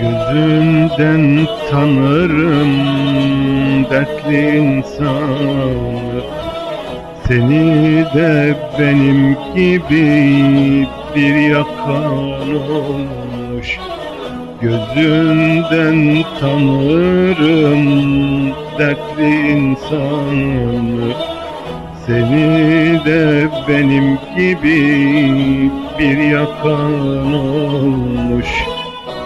Gözünden tanırım dertli insanı. Seni de benim gibi bir yakan olmuş. Gözünden tanırım dertli insanı. Seni de benim gibi bir yakan olmuş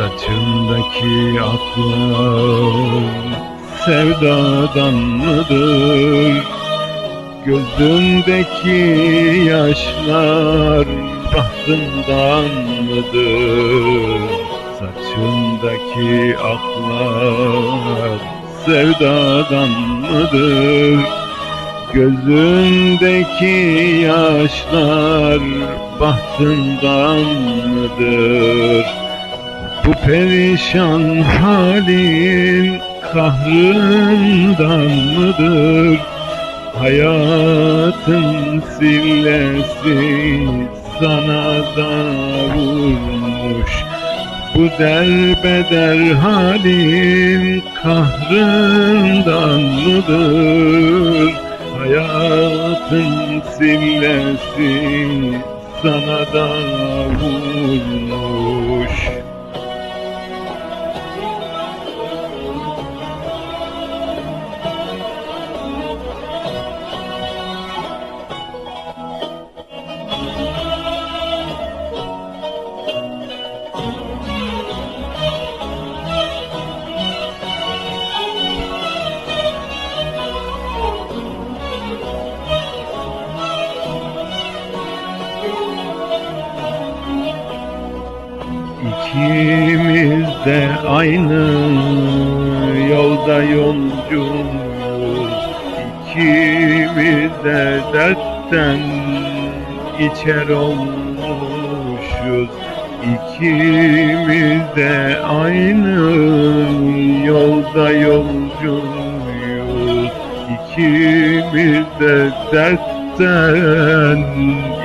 Saçındaki aklar sevdadan mıdır? Gözündeki yaşlar bahtından mıdır? Saçındaki aklar sevdadan mıdır? Gözündeki yaşlar bahtından mıdır? Perişan halin kahrından mıdır? Hayatın sillesi sana da vurmuş Bu derbeder halin kahrından mıdır? Hayatın sillesi sana da vurmuş İkimiz de aynı yolda yolcuyuz. İkimiz de dertten içer olmuşuz. İkimiz de aynı yolda yolcuyuz. İkimiz de dertten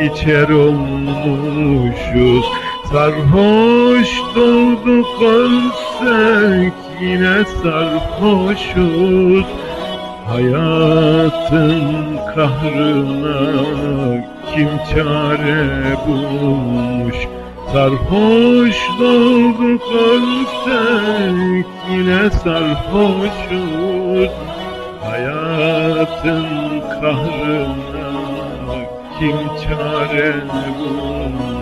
içer olmuşuz Sarhoş doğduk ölsek yine sarhoşuz. Hayatın kahrına kim çare bulmuş? Sarhoş doğduk ölsek yine sarhoşuz. Hayatın kahrına kim çare bulmuş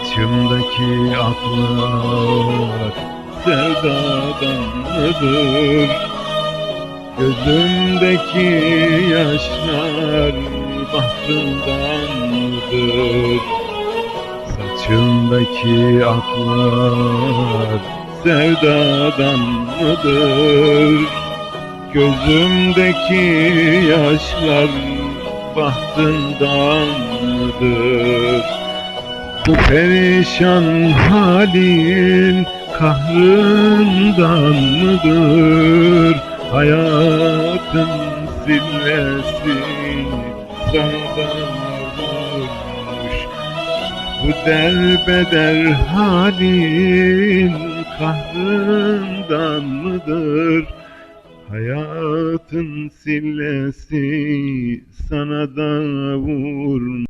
Saçımdaki aklar sevdadan mıdır? Gözümdeki yaşlar bahtından mıdır? Saçımdaki aklar sevdadan mıdır? Gözümdeki yaşlar bahtından mıdır? Bu perişan halin kahrından mıdır? Hayatın sillesi sana vurmuş Bu derbeder halin kahrından mıdır? Hayatın sillesi sana da vurmuş